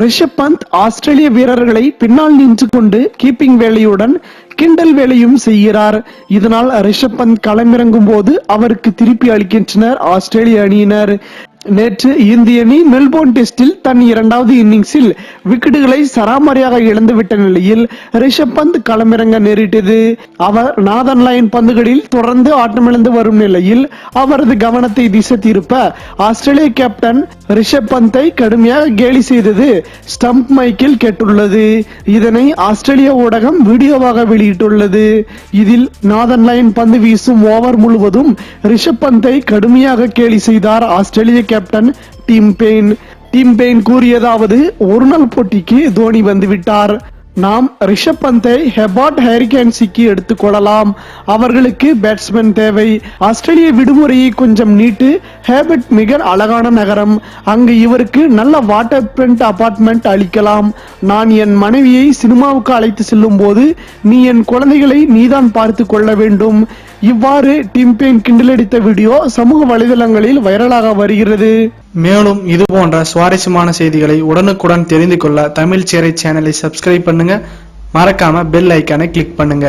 ரிஷப் பந்த் ஆஸ்திரேலிய வீரர்களை பின்னால் நின்று கொண்டு கீப்பிங் வேலையுடன் கிண்டல் வேலையும் செய்கிறார். இதனால் ரிஷப் பந்த் களமிறங்கும் போது அவருக்கு திருப்பி அளிக்கின்றனர் ஆஸ்திரேலிய அணியினர். நேற்று இந்திய அணி மெல்போர்ன் டெஸ்டில் தன் இரண்டாவது இன்னிங்ஸில் விக்கெட்டுகளை சராமரியாக இழந்துவிட்ட நிலையில் ரிஷப் பந்த் களமிறங்க நேரிட்டது. அவர் நாதன் லைன் பந்துகளில் தொடர்ந்து ஆட்டமிழந்து வரும் நிலையில் அவரது கவனத்தை திசை திருப்ப ஆஸ்திரேலிய கேப்டன் ரிஷப் பந்தை கடுமையாக கேலி செய்தது ஸ்டம்ப் மைக்கில் கேட்டுள்ளது. இதனை ஆஸ்திரேலிய ஊடகம் வீடியோவாக வெளியிட்டுள்ளது. இதில் நாதன் லைன் பந்து வீசும் ஓவர் முழுவதும் ரிஷப் பந்தை கடுமையாக கேலி செய்தார் ஆஸ்திரேலிய captain Tim Paine Tim Paine கூறியதாவது ஒரு நாள் போட்டிக்கு தோனி வந்துவிட்டார். நாம் ரிஷப் பந்தை ஹெபாட் ஹேரிகேன்சிக்கு எடுத்துக்கொள்ளலாம் அவர்களுக்கு பேட்ஸ்மேன் தேவை. ஆஸ்திரேலிய விடுமுறையை கொஞ்சம் நீட்டு ஹேபட் மிக அழகான நகரம். அங்கு இவருக்கு நல்ல வாட்டர் பிரிண்ட் அபார்ட்மெண்ட் அளிக்கலாம். நான் என் மனைவியை சினிமாவுக்கு அழைத்து செல்லும் போது நீ என் குழந்தைகளை நீதான் பார்த்து கொள்ள வேண்டும். இவ்வாறு டீம் பெயின் கிண்டலடித்த வீடியோ சமூக வலைதளங்களில் வைரலாக வருகிறது. மேலும் இது போன்ற சுவாரஸ்யமான செய்திகளை உடனுக்குடன் தெரிந்து கொள்ள தமிழ் சேரை சேனலை சப்ஸ்கிரைப் பண்ணுங்க. மறக்காம பெல் ஐக்கானை கிளிக் பண்ணுங்க.